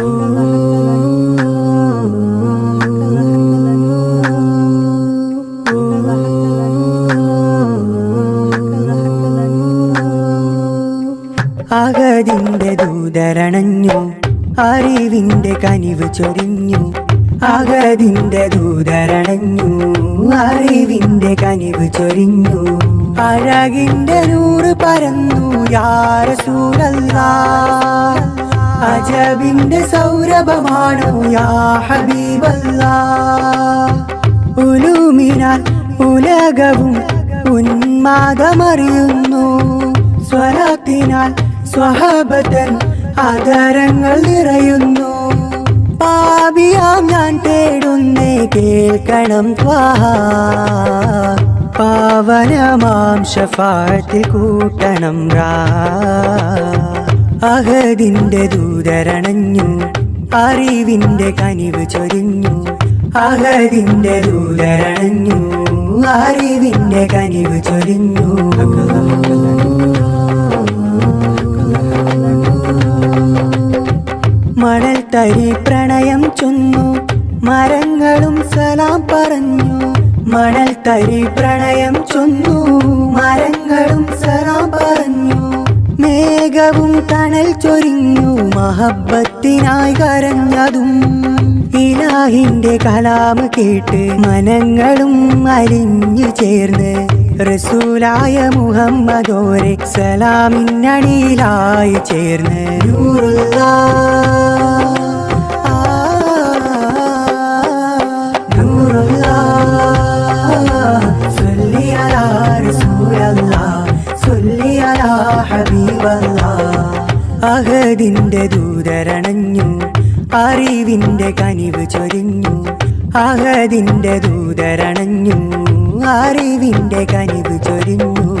അകതിന്റെ ദൂതരണഞ്ഞു അറിവിന്റെ കനിവ് ചൊരിഞ്ഞു. അകതിന്റെ ദൂതരണഞ്ഞു അറിവിന്റെ കനിവ് ചൊരിഞ്ഞു. അഴകിന്റെ നൂറ് പരന്നു യാരസൂരല്ല. അജബിന്റെ സൗരഭമാണു യാ ഉലൂമിനാൽ ഉലകവും ഉന്മാദമറിയുന്നു സ്വരത്തിനാൽ സ്വഹബത്തൻ ആദരങ്ങൾ നിറയുന്നു. പാപിയാം ഞാൻ തേടുന്നേ കേൾക്കണം ത്വാഹ പാവനമാം ഷഫാത്തിൽ കൂട്ടണം റാ. അഹദിന്റെ ദൂരരണഞ്ഞു അറിവിന്റെ കനിവ് ചൊരിഞ്ഞു. അഹദിന്റെ ദൂരരണഞ്ഞു അറിവിന്റെ കനിവ് ചൊരിഞ്ഞു. മണൽ തരി പ്രണയം ചൊന്നു മരങ്ങളും സലാം പറഞ്ഞു. മണൽ തരി പ്രണയം ചൊന്നു മരങ്ങളും മേഘവും തണൽ ചൊരിഞ്ഞു മഹബത്തിനായി കരഞ്ഞതും ഇലാഹിന്റെ കലാമ് കേട്ട് മനങ്ങളും അലിഞ്ഞു ചേർന്ന് റസൂലായ മുഹമ്മദോരെ സലാമിന്നണിയിലായി ചേർന്ന്. നൂറുല്ലാ, അഹദിന്റെ ദൂതരണഞ്ഞു. അറിവിന്റെ കനിവ് ചൊരിഞ്ഞു. അഹദിന്റെ ദൂതരണഞ്ഞു. അറിവിന്റെ കനിവ് ചൊരിഞ്ഞു.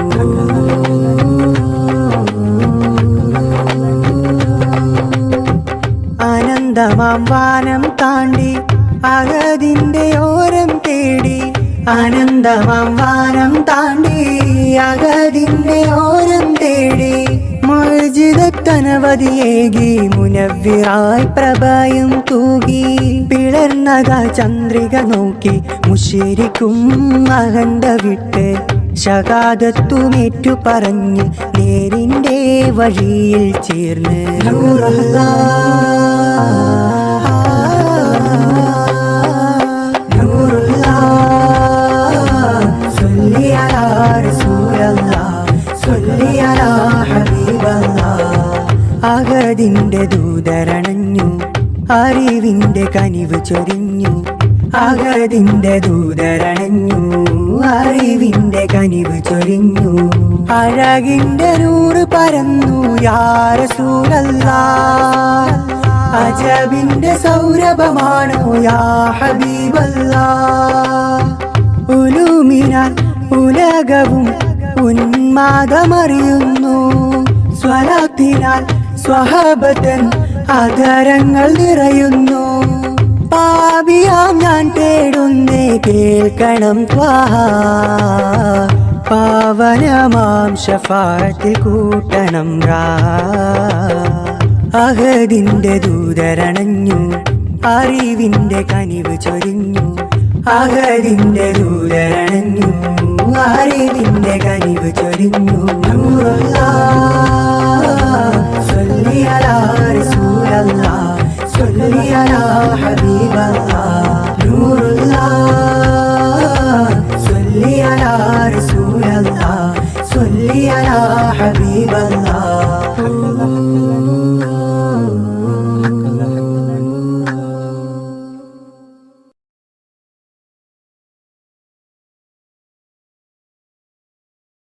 ആനന്ദമാം വാനം താണ്ടി അകതിന്റെ ഓരം തേടി. ആനന്ദമാം വാനം താണ്ടി അകതിന്റെ ഓരം തേടി. മോചിതക്കനവധിയേകി മുനവ്വിറായി പ്രഭയും തൂകി പിളർന്നത ചന്ദ്രിക നോക്കി മുഷിരിക്കും അഹന്ത വിട്ട് ശകാദത്തുമേറ്റു പറഞ്ഞ് നേരിന്റെ വഴിയിൽ ചേർന്ന്. അകതിന്റെ ദൂതരണഞ്ഞു. അറിവിന്റെ കനിവ് ചൊരിഞ്ഞു. അകതിന്റെ ദൂതരണഞ്ഞു. അറിവിന്റെ കനിവ് ചൊരിഞ്ഞു. അഴകിന്റെ നൂറ് പരന്നു. യാരസൂരല്ല അജബിന്റെ സൗരഭമാണോ. യാ ഹബീബല്ല. ഉലുമിനാൽ ഉലകവും ഉന്മാദമറിയുന്നു. സ്വരത്തിനാൽ സ്വഹബത്തൻ ആധാരങ്ങൾ നിറയുന്നു. പാപിയാം ഞാൻ തേടുന്നേ കേൾക്കണം പാവനമാം ഷഫാത്തിൽ കൂട്ടണം അഹദിന്റെ ദൂതരണഞ്ഞു അറിവിന്റെ കനിവ് ചൊരിഞ്ഞു. അഹദിന്റെ ദൂതരണഞ്ഞു അറിവിന്റെ കനിവ് ചൊരിഞ്ഞു. സ്വല്ലി അലാ റസൂലല്ലാ, സ്വല്ലി അലാ ഹബീബല്ലാ. നൂറുല്ലാ, സ്വല്ലി അലാ റസൂലല്ലാ, സ്വല്ലി അലാ ഹബീബല്ലാ.